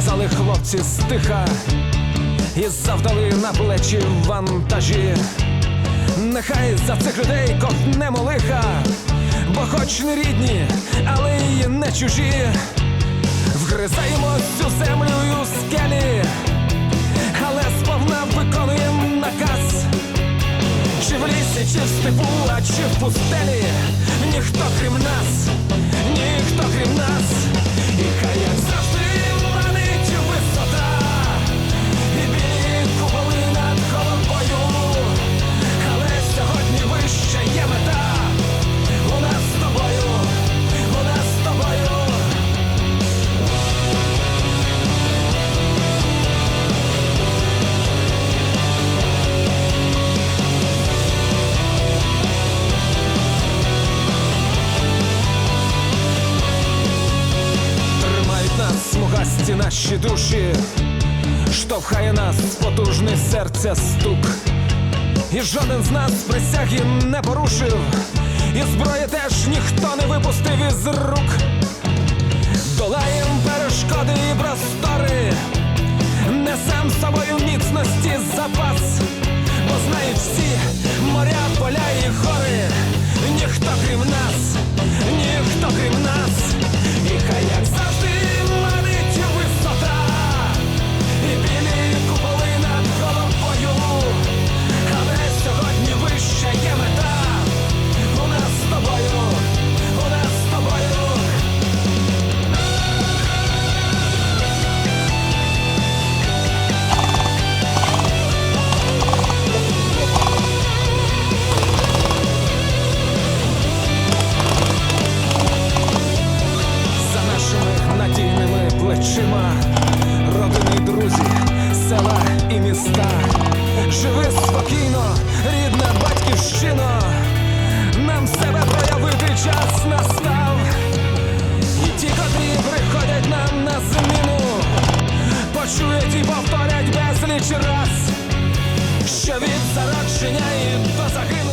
хлопці стиха і завдали на плечі вантажі. Нехай за цих людей ковтнемо лиха, бо хоч не рідні, але й не чужі. Вгризаємось у землю у скелі, але сповна виконуємо наказ. Чи в лісі, чи в степу, а чи в пустелі, ніхто крім нас, ніхто наші душі, штовхає нас потужний серця стук. І жоден з нас присяги не порушив, і зброї теж ніхто не випустив із рук. Долаєм перешкоди і простори, несем з собою міцності запас, бо знають всі моря, поля і гори, ніхто крім нас, плечима, родини, друзі, села і міста. Живи спокійно, рідна батьківщина, нам себе проявити час настав. І ті, котрі приходять нам на зміну, почують і повторять безліч раз, що від зародження і до загибелі